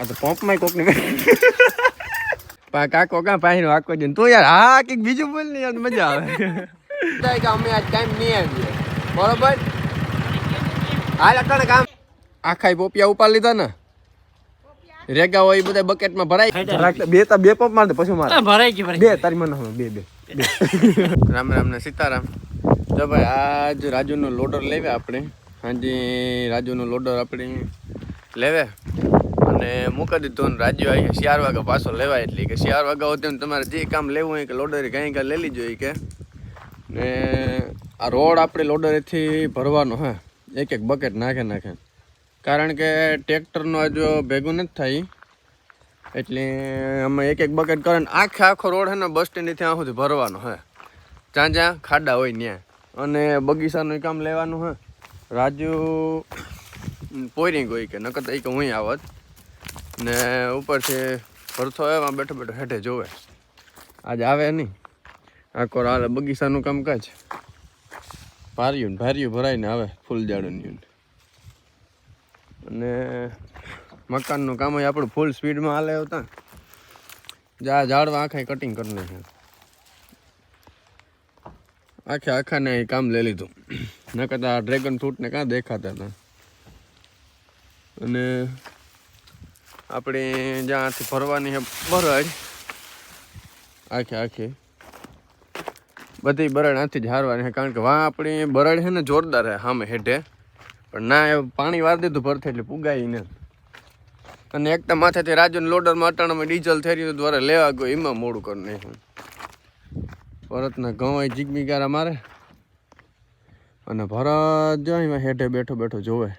આ તો પંપમાં કોક ને પા કાકો કા પાહીનો આખો દિન તું યાર હા કંઈક બીજું બોલ ને યાર મજા આવે. કે અમે આજ ટાઈમ નહીં આવીએ બરોબર? હાલ અટણ કામ આખા પોપિયા ઉપાડ લીધા ને. રેગા હોય એ બધા બકેટમાં ભરાય બે તા બે પંપ માર પછી મારે. ભરાઈ ગઈ બે તારી મને બે બે. રામ રામ ને સીતારામ. તો ભાઈ આજ રાજુનો લોડર લેવે આપણે. હાજી રાજુનો લોડર આપણે લેવે. અને મૂકી દીધું ને રાજુ આવી ચાર વાગ્યા પાછો લેવાય એટલે કે ચાર વાગ્યા સુધી તમારે જે કામ લેવું હોય કે લોડર કાંઈ કાંઈ લઈ લીજો ઈ કે. ને આ રોડ આપણે લોડરેથી ભરવાનો હે. એક એક બકેટ નાખે નાખે. કારણ કે ટ્રેક્ટરનો હજુ ભેગું નથી થાય એટલે અમે એક એક બકેટ કરે આખે આખો રોડ છે ને બસ સ્ટેન્ડથી ત્યાં સુધી ભરવાનો હે. જ્યાં જ્યાં ખાડા હોય ત્યાં અને બગીચાનું કામ લેવાનું હે. રાજુ પોઈરી હોય કે, નકર તો ઈ કે હું આવત ને ઉપરથી ભરથો એમાં બેઠો બેઠો હેઠે જોવે. આજ આવે નહીં. આખો હાલે બગીચાનું કામકાજ. ભાર્યું ભાર્યું ભરાઈને આવે ફૂલ જાડું અને મકાનનું કામ આપણું ફૂલ સ્પીડમાં હાલે હતા જા, ઝાડવા આખા કટિંગ કરી નાખ્યા આખે આખાને કામ લઈ લીધું. ન કરતા ડ્રેગન ફ્રૂટને કાં દેખાતા હતા. અને આપણે જ્યાંથી ભરવાની છે બરડ, આખે આખે. બધી બરડ આથી જ હારવાની કારણ કે વાં આપણી બરડ છે ને જોરદાર છે સામે હેઠે. પણ ના, એ પાણી વાર દીધું ભરતે એટલે પુગાઈ ને. અને એકતા માથેથી રાજુને લોડરમાં અટાણામાં ડીઝલ થઈ રહ્યું દ્વારા લેવા ગયો, એમાં મોડું કરી નાખ્યું. ભરતના ઘઉં જીગમીગારા મારે. અને ભરત જો હેઠે બેઠો બેઠો જોવે.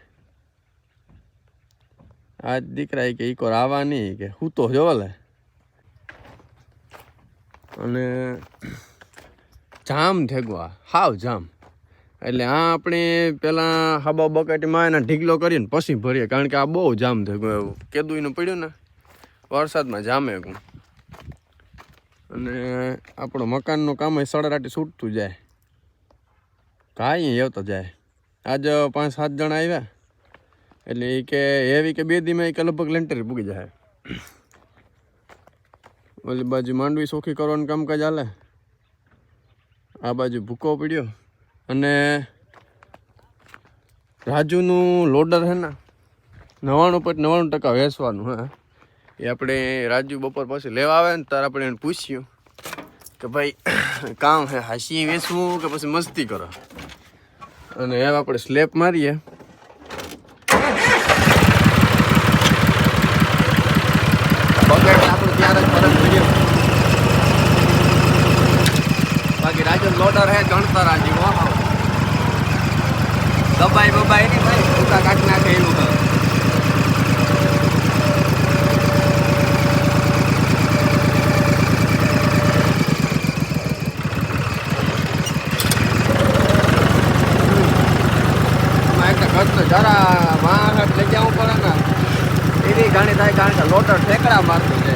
આજ દીકરા કે ઈકો આવવાની કે, હું તો જોવે અને જામ ઠેગવા, હાવ જામ. એટલે આ આપણે પેલા હાબા બકેટમાં એના ઢીકલો કરીને પછી ભરીએ, કારણ કે આ બહુ જામ થઈ એવું. કેદુંનું પડ્યું ને, વરસાદમાં જામે ગું અને આપણું મકાનનું કામ સડરાટી છૂટતું જાય. કાંઈ આવતો જાય. આજ પાંચ સાત જણા આવ્યા. એટલે એ કે એવી કે બે દીમાં એ કે લગભગ લેન્ટર પૂગી જાય ઓલી બાજુ માંડવી સોખી કરવાનું કામકાજ હાલે. આ બાજુ ભૂકો પડ્યો. અને રાજુનું લોડર હે ને, નવાણું પર નવાણું ટકા વેચવાનું હે. એ આપણે રાજુ બપોર પછી લેવા આવે ને, ત્યારે આપણે એને પૂછ્યું કે ભાઈ, કામ હે, હાસી વેચવું કે પછી મસ્તી કરો? અને એમ આપણે સ્લેપ મારીએ બકેટ આપણું ત્યારે જ ફરક પડ્યો બાકી રાજુ લોડર હે. ગણતા દબાઈ બબાઈ નહીં ભાઈ ટૂંકા કાઢી નાખે એવું તો જરા વાહન લઈ જવું પડે ને. એની ઘણી થાય કારણ કે લોટર ઠેકડા મારતું છે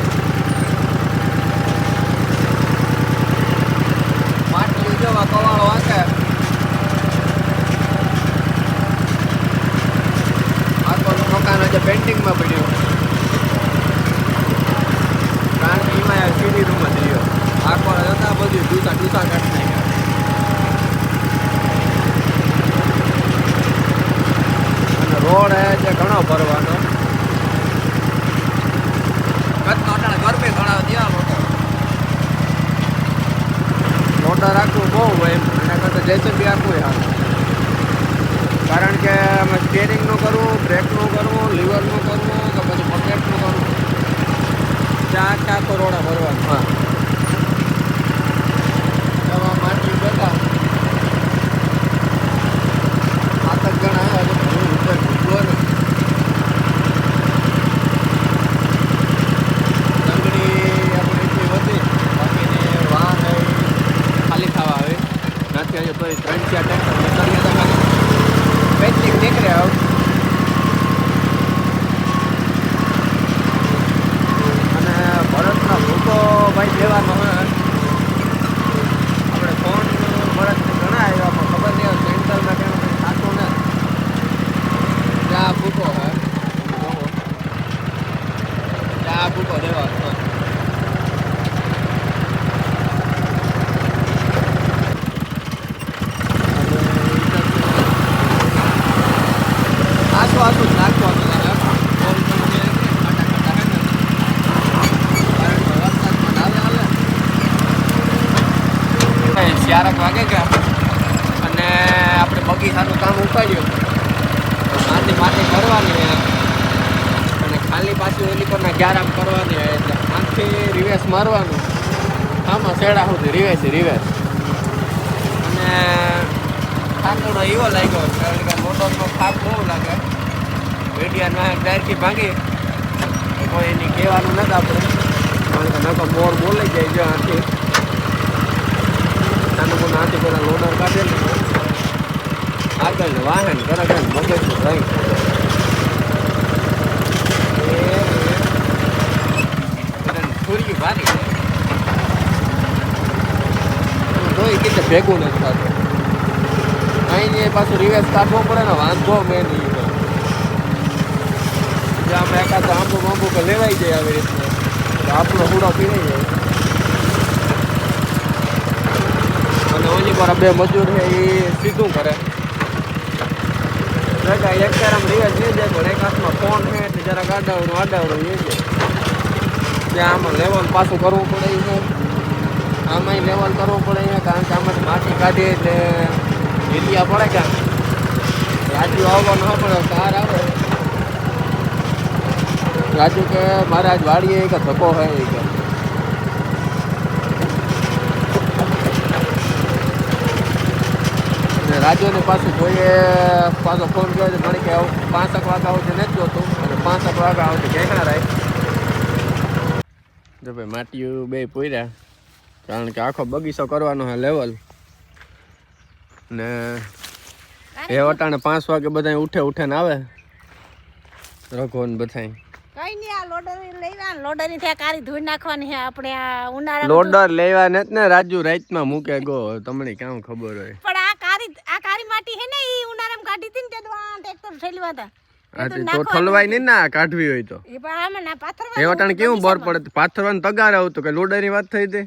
ચારક વાગે ગયા અને આપણે બગીચાનું કામ ઉપાડ્યું. માથે માથે કરવાની અને ખાલી પાછું એની પરના ગ્યારામ કરવાની હોય એટલે આથી રિવેસ મારવાનું. આમાં શેડા સુધી રિવેસ રિવેસ અને થાકડો એવો લાગ્યો કારણ કે મોટરનો થાક બહુ લાગે. વેડિયાના ડાયરથી ભાંગી. કોઈ એની કહેવાનું નથી આપણે. કારણ કે નકો મોર બોલાઈ જાય છે આથી. મોટું આથી પેલા લોડર કાઢેલું આગળ ને વાહન કરે કરે મગજનું રહી છોરી ભારી જોઈ કે ભેગું નથી થતું અહીં પાછું રિવેસ કાઢવો પડે ને વાંધો મેન ઈ છે. જે આપણે એકાદ આંબુ બાંબુ કે લેવાઈ જાય આવી રીતના તો આપણો હુડો પીરાઈ જાય ઓલી પર બે મજૂર છે એ સીધું કરે જગા એક તારામ રિવાજ નહીં જાય પણ એક હાથમાં ફોન છે, એટલે જરાક આડાવડું આડાવડું એ છે. ત્યાં આમાં લેવલ પાછું કરવું પડે ઈ છે. આમાંય લેવલ કરવું પડે અહીંયા કારણ કે આમાંથી માટી કાઢીએ એટલે એરિયા પડે કાં રાજુ આવવા ન પડે, કાર આવે. રાજુ કે મારે આજ વાડીએ કે ધક્કો હોય એ કે. અને પાછું જોઈએ પાછો ફોન કર્યો છે મને કે આવું પાંસઠ વાગ્યા સુધી નથી જોતું અને પાંસઠ વાગ્યા સુધી ક્યાંય રાય. જો ભાઈ માટીયું બે પૂર્યા કારણ કે આખો બગીચો કરવાનો છે લેવલ ને એ વટાણે પાંચ વાગે બધા ઉઠે ઉઠે ને આવે. રઘો ને બધા કઈ નહીં આ લોડરી લેવા લોડરી ત્યાં ધોઈ નાખવાની છે આપણે લોડર લેવા નથી ને રાજુ રાતમાં મૂકે ગો તમને ક્યાં ખબર હોય પણ આ કારી આ કારી માટી છે ને ઈ ઉનાળામાં કાઢી હતી ને તે તો આ ઠેલવા હતા તો ઠલવાય નહીં ના કાઢવી હોય તો. એ વટાણે કેવું બર પડે પાથરવાનું તગાર આવતું કે લોડરની વાત થઈ તે?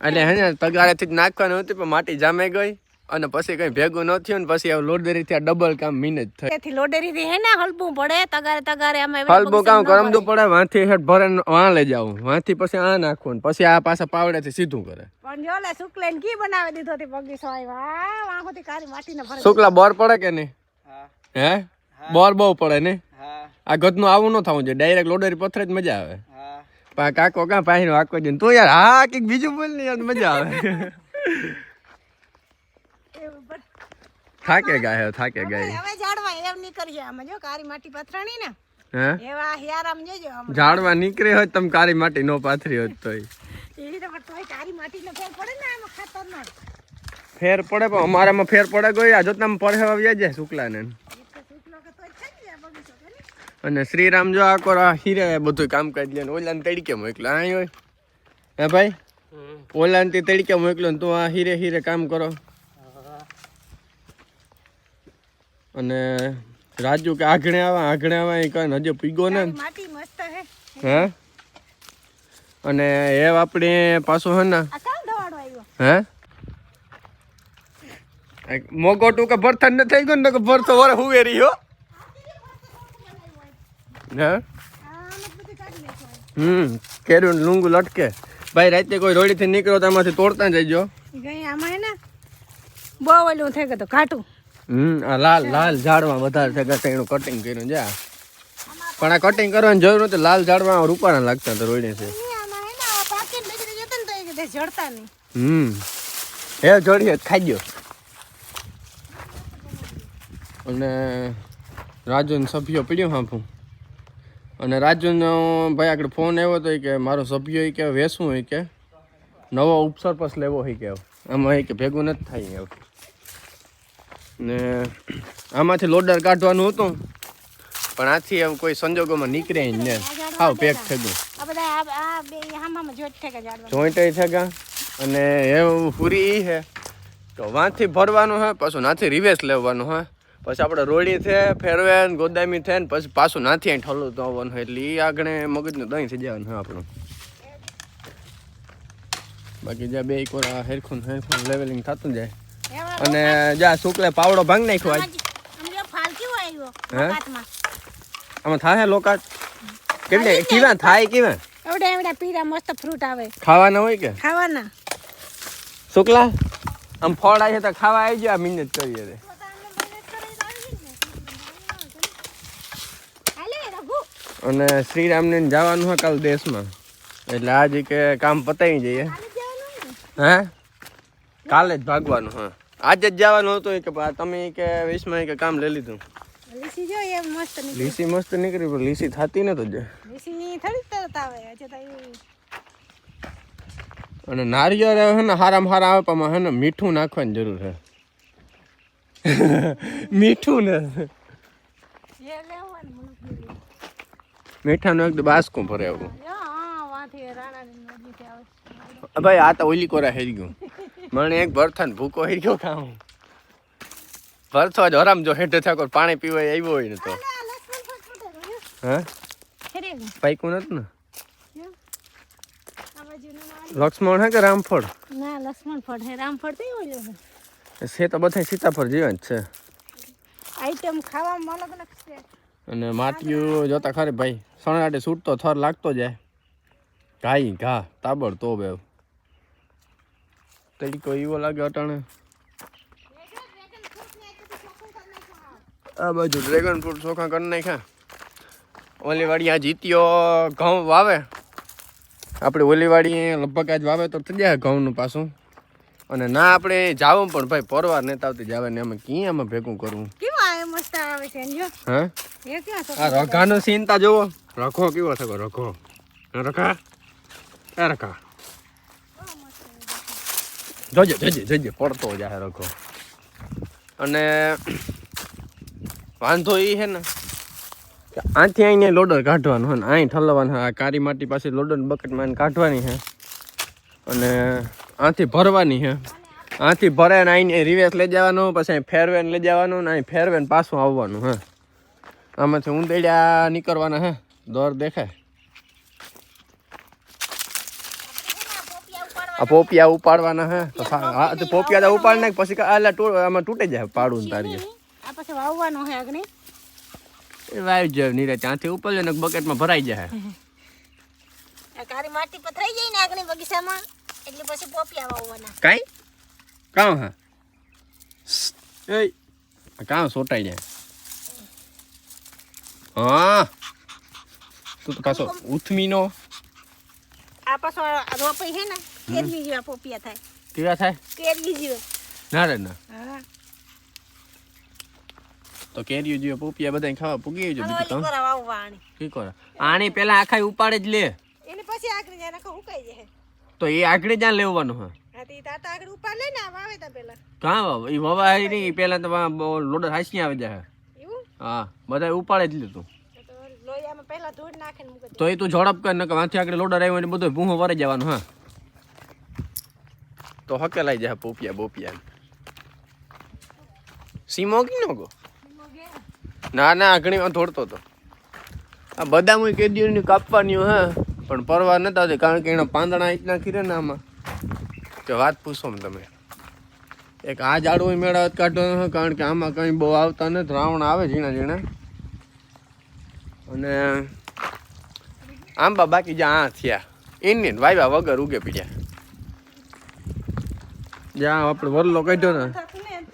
એટલે હે ને તગારેથી જ નાખવાનું હતું પણ માટી જામે ગઈ. અને પછી કઈ ભેગું ન થયું ને પછી આ લોડરીથી આ ડબલ કામ મીન જ થઈ. તેથી લોડરી થી હે ને હલબું પડે તગારે તગારે આમાં હલબું કામ કરમદું પડે વાંથી હેઠ ભરે ને વાં લઈ જાવું વાંથી પછી આ નાખવું ને પછી આ પાછા પાવડેથી સીધું કરે. પણ જો લે શુક્લે કી બનાવી દીધો હતી બગીચો આવ્યો. વાહથી કારી માટીને ભરે. શુક્લા બોર પડે કે નહીં? હે. બોર બહુ પડે ને? આ ગતનું આવું ન થવું જોઈએ ડાયરેક્ટ લોડરી પથરે જ મજા આવે. પા કાકો પાહી પાહીનો આકો તું યાર હા કંઈક બીજું બોલ ને યાર મજા આવે. થાકે ગાય થાકે ગાય. હવે ઝાડવા એમ નહીં કરીએ આમાં જો કારી માટી પથરાણી ને હે? એવા હિયારામ જોજો આમ ઝાડવા નીકળે હોય તમ કારી માટી નો પાથરી હોત તોય. એવી તો પણ તોય કારી માટીનો ફેર પડે ને આમાં ખાતરનો. ફેર પડે પણ અમારામાં ફેર પડે ગયો આ જો તમે પડે વ્યા જાય શુક્લાને. એ ને. અને શ્રીરામ જો આ કોરા હીરે બધું કામ કરી લે ઓલાને તડકે મોકલો. અહીં હોય હે ભાઈ? ઓલા ને તડકે મોકલો ને તું આ હીરે હીરે કામ કરો. અને રાજુ કે આઘણે આવા આઘણે આવા એ કઈ હજુ પીગો ને? હે. હે? અને એ આપણે પાછું હે ને? હે? મોગોટું કે ભરથન ન થઈ ગયું ને કે ભરતો વરે હુવે રહ્યો હે? નાખવાનું હમ કેરું લુંગુ લટકે. ભાઈ રાતે કોઈ રોડીથી નીકળો તો આમાંથી તોડતા જજો. ગઈ આમાં હે ને બહુ ઓલું થઈ ગયું ઘાટું. હમ આ લાલ લાલ ઝાડમાં વધારે છે કે એનું કટિંગ કર્યું જા. પણ આ કટિંગ કરવાની જરૂર નથી લાલ ઝાડમાં રૂપાણા લાગતા તો રોઈને છે. એ હમ. હે જોડીએ ખાઈ ગયો અને રાજુન સભ્યો પીડ્યો હાંફું અને રાજુનો ભાઈ આગળ ફોન આવ્યો હતો કે મારો સભ્યો કે વેસવું હોય કે. નવો ઉપસર્પસ લેવો હોય કે. આમાં કે ભેગું નથી થાય એવું ને આમાંથી લોડર કાઢવાનું હતું. પણ આથી એમ કોઈ સંજોગોમાં નીકળે જ ને. હાવ પેક થઈ ગયું. જોઈટ થઈ ગયા જોઈન્ટ અને એવું પૂરી છે તો વાંથી ભરવાનું હોય પાછું નાથી રિવેસ લેવાનું હોય પછી આપણે રોડી છે ફેરવે ગોદામી થાય ને પછી પાછું નાથી અહીં ઠલું તો આવવાનું એટલે એ આગળ મગજનું દહીં થઈ જવાનું હોય આપણું. બાકી જ્યાં બે એક વાર હેરખું હેરખું લેવલિંગ થતું જાય. અને જ્યાં શુક્લે પાવડો ભાંગ નાખ્યો આજ. આમ જો થાય લોકા કેટલે કેવા થાય કેવા એવડા એવડા પીરા મસ્ત ફ્રૂટ આવે. ખાવાના હોય કે? ખાવાના. શુક્લા આમ ફળ આવે તો ખાવા આવી જાય મહેનત કરીએ રે અને શ્રીરામને જવાનું હોય કાલ દેશમાં. એટલે આજે કે કામ પતાવી જઈએ. હે? કાલે જ ભાગવાનું હા. આજે જ જવાનું હતું કે તમે કે વીસમાં કે કામ લઈ લીધું. લીસી જો મસ્ત નીકળી. લીસી મસ્ત નીકળી પણ લીસી થતી ને જ લીસી થોડી તરત આવે હજુ તો એ અને નારિયેળ હે ને હારામાં હારા આવે પણ હે ને મીઠું નાખવાની જરૂર છે મીઠું ને. જે. મીઠાનું એકદમ બાસકું ભરે જો આવે. ભાઈ આ તો ઓલી કોરા હેરી ગયું. મને એક ભરથાન ભૂકો હેરી ગયો કામ. ભરથો જ હરામ જો હેઠે થાકો પાણી પીવા આવ્યો હોય ને તો. હા? પાઈકું નથી ને? લક્ષ્મણ હે કે રામફળ? ના લક્ષ્મણ ફળ હે. રામફળ તો ઓલું છે છે તો બધા સીતાફળ જેવા જ છે. આઈટમ ખાવામાં અલગ અલગ છે. અને માટીયું જોતા ખરે ભાઈ. સણાટે છૂટતો થર લાગતો જાય. ઘાઈ ઘા તાબડ તો બે તરીકો એવો લાગે અટાણે. આ બાજુ ડ્રેગન ફ્રૂટ ચોખા કરી નાખ્યા. ઓલીવાડી આ જીત્યો ઘઉં વાવે. આપણે ઓલીવાડી લગભગ આજ વાવે તો થઈ જાય ઘઉંનું પાછું. અને ના આપણે જાવું પણ ભાઈ પરવાર નેતા આવતી જાવે ને અમે ક્યાં આમાં ભેગું કરવું હા? રઘાનો ચિંતા જોવો રખો કેવો થયો રખો. રખા? રખા. જોજે જોજે જોજે પડતો જાય રખો અને વાંધો એ છે ને. કે આથી આઈને લોડર કાઢવાનું હોય ને અહીં ઠલવાનું. આ કારી માટી પાસે લોડર બકેટમાં કાઢવાની છે. અને આથી ભરવાની છે. આથી ભરે ને આઈને રિવેસ લઈ જવાનું પછી અહીં ફેરવે લઈ જવાનું ને અહીં ફેરવેન પાછું આવવાનું હા આમાંથી ઊંધેડા નીકળવાના હે દોર દેખાય. આ પોપિયા ઉપાડવાના હે? તો હા તો પોપિયા તો ઉપાડ નાખ પછી આલા આમાં તૂટી જાય પાડું તારી. આ પછી વાવવાનો હે અગ્નિ? એ વાવી જાય નીરે ત્યાંથી ઉપડે ને બકેટમાં ભરાઈ જાય. આ કાળી માટી પથરાઈ જાય ને અગ્નિ બગીચામાં? એટલે પછી પોપિયા વાવવાના. કાંઈ? કામ હા? એ કામ સોટાઈ જાય. હા. તું તો કાસો ઉથમીનો? આ પાછો આ રોપાઈ છે ને કેરવી જેવા પોપિયા થાય. કેવા થાય? કેરવી જેવા. ના રે ના. હા. તો કેરીઓ જેવા પોપિયા બધા ખાવા પૂગી જો અને બીજું તો? કાં કોરા કરે? આની પેલા આખા ઉપાડે જ લે. એને પછી આગળ જાય નકર ઉકાઈ જાય. તો એ આગળ જ્યાં લેવાનું હા તાતા આગળ લે ને વાવે તા પેલા. કાં વાવ? એ વવા નહીં પેલા તો લોડર હાસી આવી જાય. એવું? હા બધા ઉપાડે જ લીધું તો. એ તું ઝડપ કર નકર વાંથી આગળ લોડર આવ્યો ને બધું ભૂહો વરે જવાનું હા. તો હકેલાઈ જાય પોપિયા બોપિયા સીમો કી નો ગો? ના ના ઘણી થોડતો હતો આ બદામ કેદીઓની કાપવાની હે. પણ પરવા નતા આવતી કારણ કે એના પાંદડા એટલા ખીરે ને આમાં. કે વાત પૂછો ને તમે. એક આ ઝાડવું મેળાવત કાઢો કારણ કે આમાં કંઈ બહુ આવતા નથી. રાવણ આવે ઝીણા ઝીણા. અને આંબા બાકી જ્યાં આ થયા. એની વાયવા વગર ઉગે પીડ્યા. જ્યાં આપણે વરલો કાઢ્યો ને.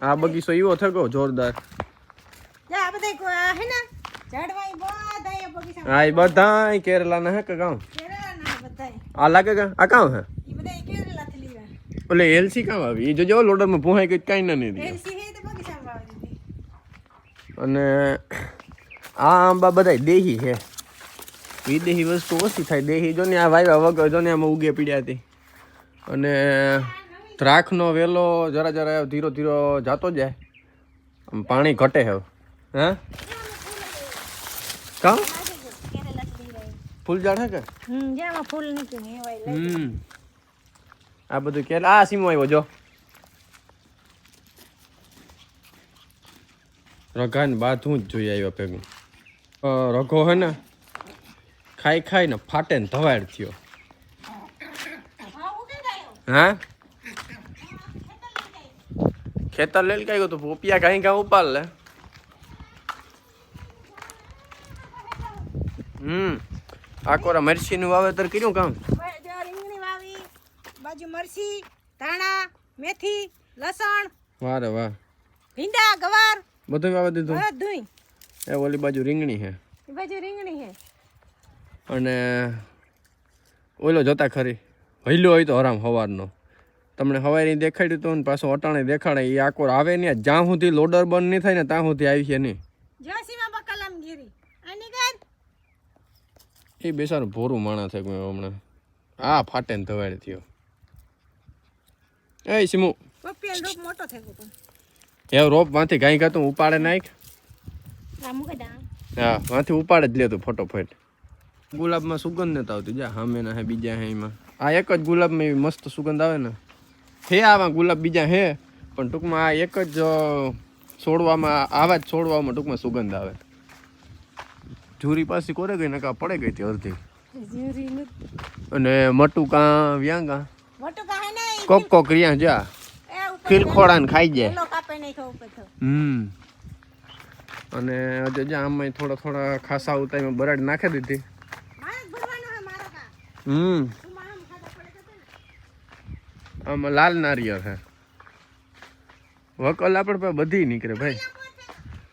આ બગીચો એવો થયો જોરદાર. બધા હે ને ઈ બધા અહીંયા બગીચામાં હા એ બધા કેરલાના હે કે ગામ આ લાગે કે આ કામ હે? એટલે એલસી કામ આવી. એ જોજો લોડરમાં ભૂહાઈ ગઈ કાંઈ ના નહીં અને આ આંબા બધા દેહી છે વિદેહી વસ્તુ ઓછી થાય. દેહી જો ને આ વાયવા વગર જો ને આમાં ઉગે પીડ્યા હતી અને દ્રાક્ષનો વેલો જરા જરા ધીરો ધીરો જાતો જાય. આમ પાણી ઘટે હવે. હે? કામ ફૂલ ઝાડ હે કે? ફૂલ હમ. આ બધું કે આ સીમો આવ્યો જો. રઘાને બાદ હું જ જોઈ આવ્યો ભેગું. રઘો હે ને ખાઈ ખાઈ ને ફાટે ને ધવાડ થયો હા? ખેતર લઈ કઈ ગયો તો પોપિયા કાંઈ કાંઈ ઉપાડ લે હમ આ કોરા મરચીનું વાવેતર કર્યું કામ રીંગણી વાવી બાજુ મરસી ધાણા મેથી લસણ વાહ રે વાહ. ભીંડા ગવાર. બધું વાવી દીધું. બધુંય. એ ઓલી બાજુ રીંગણી છે એ બાજુ રીંગણી છે અને ઓલો જોતા ખરી. હૈલો હોય તો હરામ હવારનો. તમને હવારી દેખાડ્યું હતું ને પાછો અટાણે દેખાડે એ આકોર આવે નહીં જ્યાં સુધી લોડર બંધ નહીં થાય ને ત્યાં સુધી આવી છે નહીં એ બેસારું ભોરું માણા છે ગયું હમણાં. આ ફાટે ને ધવાડે થયો. એ સિમુ એ રોપમાંથી ગાઈ ગાતું ઉપાડે નાખ. હા માંથી ઉપાડે જ લેતું ફટોફટ. ગુલાબમાં સુગંધ નથી આવતી. જા સામે ના હે બીજા હે એમાં. આ એક જ ગુલાબમાં એવી મસ્ત સુગંધ આવે ને. હે આવા ગુલાબ બીજા હે પણ ટૂંકમાં આ એક જ છોડવામાં આવા જ છોડવામાં ટૂંકમાં સુગંધ આવે. જુરી પાસે કોરે ગઈ નકા પડે ગઈ હતી અડધી. અને મટુકા કાં વ્યાં કાં? મોટું કાહે નહીં કોક કોક રિયા જા. ખીરખોડા ને ખાઈ જાય. હમ. અને હજુ જ્યાં આમાં થોડા થોડા ખાસા ઉતારીમાં બરાડ નાખી દીધી. હમ તું મારા ખાતા પડે તો ને આમાં લાલ નારિયેળ છે વકલ આપણે પાસે બધી નીકળે ભાઈ.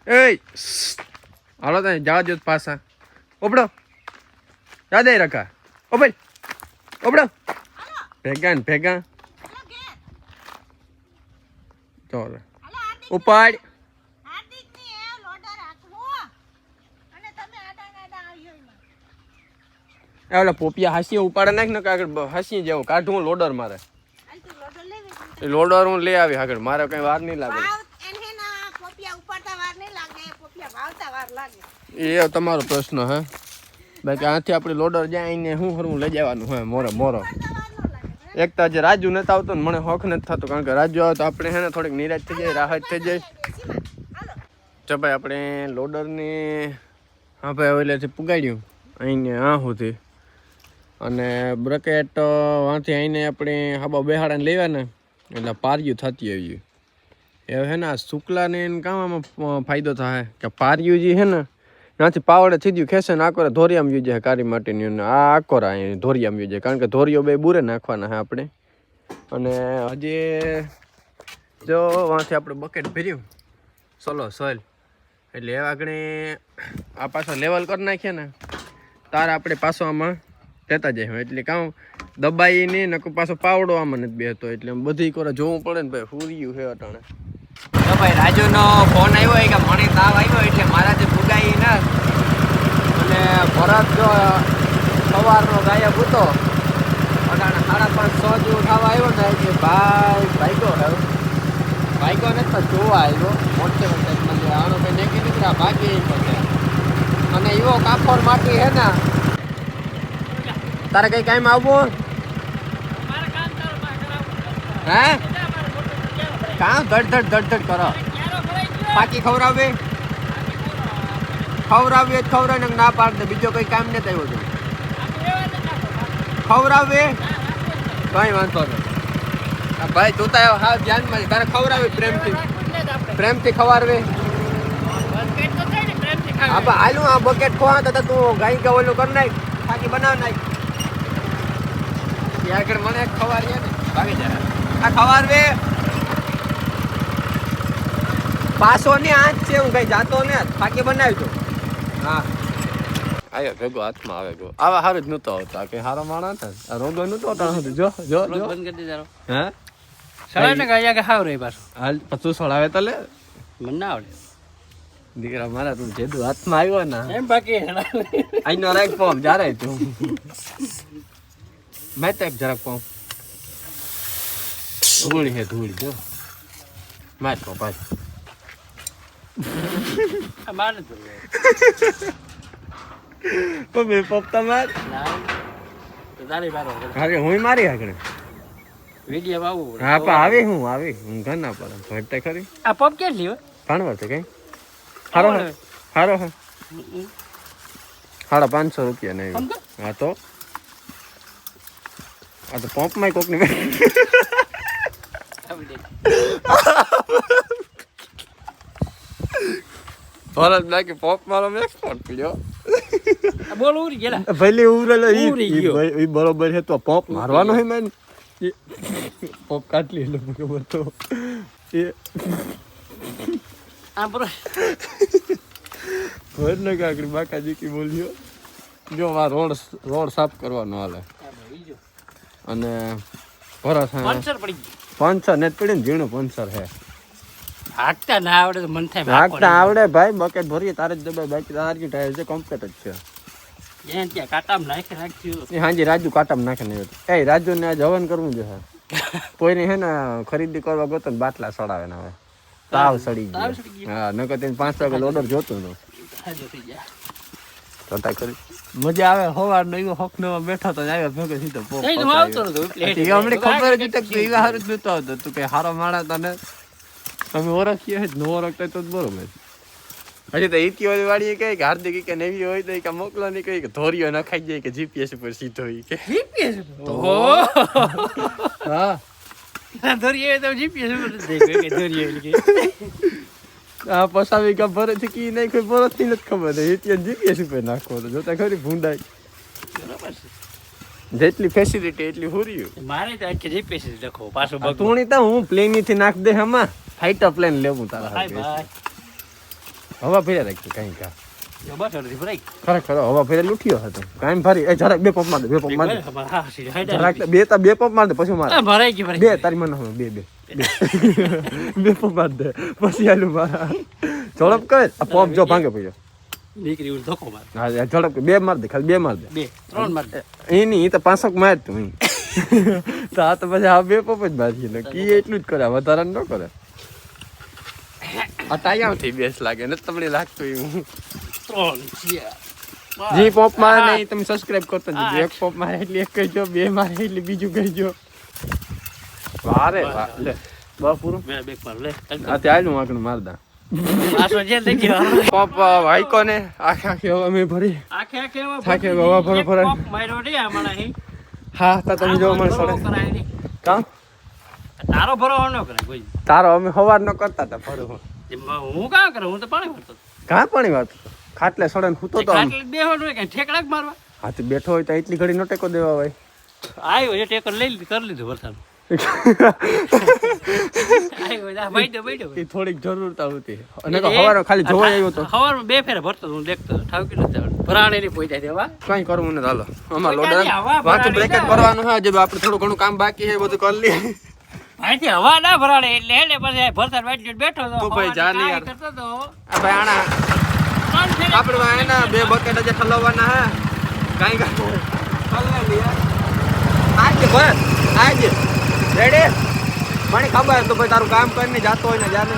એ હાલો ત્યાં જવા દો પાછા. ઓપડો આવી રખા. ઓ ભાઈ ઓપડો ભેગા ને ભેગા. ચાલો ઉપાડ. ઓલા પોપિયા હાસી ઉપાડે નાખ ને કાગળ હાસી જેવું. કાઢું હું લોડર મારે હાલ તું લોડર લેવી એ લોડર હું લઈ આવી આગળ. મારે કઈ વાર નહીં લાગે. એ તમારો પ્રશ્ન હે. બાકી આથી આપણે લોડર જાય ને શું હરવું લઈ જવાનું હે મોરે મોરો. એક તો આજે રાજુ નથી આવતો ને મને હોખ નથી થતો કારણ કે રાજુ આવે તો આપણે હે ને થોડીક નિરાશ થઈ જાય રાહત થઈ જાય. હાલો ભાઈ આપણે લોડરની હા ભાઈ હવેલેથી પુગાડ્યું અહીંને આ સુધી. અને બ્રકેટ વાંથી આવીને આપણે હાબા બેહાડાને લેવા ને એટલે પાર્યું થતી આવ્યું એ હે ને આ શુક્લાને એને કામ આમાં ફાયદો થાય કે પાર્યું જે હે ને, ત્યાંથી પાવડે થીધ્યું ખેસે ને ધોરિયામ ધોરિયામાં યુજે કારી માટીની, અને આ આકોરા ધોરિયામાં યુજે, કારણ કે ધોરિયો બે બુરે નાખવાના હે આપણે. અને હજી જો વાંથી આપણે બકેટ ભર્યું, સોલો સોઇલ એટલે એ આગળ આ પાછો લેવલ કરી નાખીએ ને, તાર આપણે પાછો આમાં લેતા જાય એટલે કામ દબાઈ નહીં, નકર પાછો પાવડો આમાં નથી બેહતો એટલે બધી કોરે જોવું પડે ને ભાઈ, હુરિયું છે અટાણે. તો ભાઈ, રાજુનો ફોન આવ્યો કે મને તાવ આવ્યો એટલે મારાથી ફુગાઈ ના અને ભરત જો સવારનો ગાયબ હતો, અટાણે સાડા પાંચ છ જેવું થવા આવ્યો ને કે ભાઈ ભાઈકો હે બાઈકો ને તો જોવા આવ્યો. મોટે માં આનો કઈ નેકી નીકળ્યા ભાગી પછી અને એવો કાપડ માટી હે ને તારે કઈ કામ આવવું? હે? કામ ધડ ધડ ધડ ધડ કરો. પાકી ખવડાવે ખવડાવે જ ખવડાવે ને ના પાડ દે બીજો કઈ કામ નથી આવ્યો તું. ખવડાવે કઈ વાંધો નહીં. આ ભાઈ તું તો હા ધ્યાનમાં. છે. તારે ખવડાવે પ્રેમથી. પ્રેમથી ખવારવે. હા બા હાલું આ બકેટ ખોવા તો તું ગાય કે ઓલું કરી નાખ બાકી બનાવ નાખ. એ આગળ મને એક છે ને ભાગી જાય આ ખવારવે પાસો ને આંચ છે હું કઈ જાતો ને બાકી બનાવી તું હા. આવ્યો ભેગો હાથમાં આવે ગયો આવા હારું જ નહોતો આવતો હારો હતા? આ રોગો નહોતો આવતો જો જો જો. બંધ કરી દીધા હે? ને કહ્યા કે હાવ રહી પાછું. હાલ પચું સળાવે તો લે. મને ના આવડે. દીકરા મારા તું જેદુ હાથમાં આવ્યો ને. એમ બાકી આઈનો રાખ પંપ જારે તું. મેં તક જરાક પાઉં. ધૂળ હે ધૂળ જો. માર મારે તમાર ના. તો તારી બારો અરે હું મારી આગળ. વીડિયો આવું હા પણ આવી હું આવી. હું ઘર ના પડે. ભટતે ખરી. આ પપ કેટલી હોય ભાણવર છે કઈ? હારો હે હારો હા? સાડા પાંચસો રૂપિયા નહીં હા તો? આ તો પંપમાં કોકની ભરત નાખી પોપ મારો એક્સપોર્ટ પીડ્યો આ બોલ ઉરી ગયેલા ભલે ઉરેલો ઉરી ઈ ગયો. ઈ બરોબર છે તો પંપ મારવાનો હે મેન પોપ કાટલી એટલે મને ખબર તો એ આ બરો ભર ને કાકડી બાકાજી કી બોલ્યો જો આ રોડ રોડ સાફ કરવાનો હાલે અને ભરસ પંચર પડી ગયું પંચર ને પડી ને ઝીણું પંચર હે. હાકતા ના આવડે તો મન થાય હાકતા આવડે ભાઈ બકેટ ભરીએ તારે જ દબાઈ બાકી તારી ટાયર છે કમ્પ્લીટ જ છે. જ્યાં ત્યાં કાટામાં નાખી નાખ્યું એ હાજી રાજુ કાટામાં નાખે નહીં એ રાજુ ને આજ હવન કરવું છે કોઈને હે ને ખરીદી કરવા ગયો ને બાટલા સડાવે ને હવે. તાવ સડી ગયો. હા નકર તેને પાંચ વાગે ઓર્ડર જોતું નું જોતા કરી. મજા આવે હવાર નો એવો હોક નો બેઠો તો આવ્યો ભેગો સીધો પોપ આવતો નતો અમને ખબર હતી કે એવા હારું જ નતો આવતો. તું કે હારો માણા તને? તમે ઓળખીએ જ ન ઓળખતા તો બરોબર. હજી તો ઇતિ વાળી કહે કે હાર્દિક કે નેવી હોય તો કે મોકલો ને કહે કે ધોરીઓ ન ખાઈ જાય કે જીપીએસ ઉપર સીધો ઈ કે જીપીએસ તો હા. ધોરીએ તો જીપીએસ ઉપર દેખો કે ધોરીએ કે. આ પસાવી કા ભરે છે કે નહીં કોઈ બરસથી નથી ખબર. ઇતિ જીપીએસ ઉપર નાખો તો જોતા ખરી ભૂંડાય. બરાબર છે. જેટલી ફેસિલિટી એટલી હુર્યું મારે તો આખી જીપીએસ જ લખો પાછો બગો તું તો હું પ્લેનથી નાખ દે હમા ફાઈટર પ્લેન લેવું તારા હાય. હવા ફેર્યા રાખી કઈ કા. ખરેખર હવા ફેરે લૂઠ્યો હતો. ભરી એ જરાક બે પંપ માર દે બે પંપ માર દે. જરાક બે તા બે પંપ માર દે પછી માર. બે તારી મને બે બે. બે માર દે પછી આલું મારા ઝડપ કર આ પંપ જો ભાંગે પડ્યો દીકરી ઉલ ધોકો માર હા ઝડપ. બે માર દે ખાલી બે માર દે બે ત્રણ માર એ નહીં એ તો પાંચક માર તું ઈ. તો આ તો પછી આ બે પંપ જ મારી ને કી એટલું જ કરે વધારે ન કરે આ ટાયાથી બેસ લાગે ને તમને લાગતું એવું ત્રણ જે પોપ મારે નહીં તમે સબસ્ક્રાઇબ કરતા એક પોપ મારે એટલે એક કહેજો બે મારે એટલે બીજું કહેજો વારે લે બસ પૂરું. બે માર લે. આ ત્યાં હું આગળ માર દા પાછો જે લઈ ગયો. પોપ વાઈકો ને આખે આખી હવા મેં ભરી. આખે આખે થાકે ભરી. બાબા ભરો ભરો. પંપ માર્યો રે આમાં અહીં. હા તો તમે જો મને સડે. કામ તારો ભરો ન કરે કોઈ. તારો અમે હવાર ન કરતા તા ભરો હું કા કરું? હું તો પાણી ભરતો. કા કાં પાણી વાત ખાટલે સડે ને હૂતો તો ખાટલે બેહવાનું હોય કાંઈ ઠેકડા મારવા. મારવા તો બેઠો હોય તો એટલી ઘડી નો ટેકો દેવા ભાઈ આવ્યો એ ટેકર લઈ લીધી કરી લીધું વરસાદ. એ થોડીક જરૂરતા હતી. અને તો હવારે ખાલી જોવા આવ્યો તો. સવારમાં બે ફેર ભરતો હું દેખતો ઠાકી નતો નથી ની ભરાણે જાય દેવા કાઈ કરવું ને હાલો. કાંઈ હવા વાંચું ભરાડી બ્રેક જ જાય. ભરવાનું છે જે આપણે થોડું ઘણું કામ બાકી છે બધું કરી લઈએ. અહીંથી હવા ના ભરાડે એટલે એટલે પછી ભરતર જોડે બેઠો હતો. ભાઈ જા ને હવાને યાર. કરતો તો આ ભાઈ આણા. આપણે એના બે બકેટ જે ઠલવવાના હે કાઈ કાઈ ઠલવે લે આજે ભાઈ આજે. રેડી મને ખબર તો ભાઈ તારું કામ કરીને જાતો હોય ને જાને.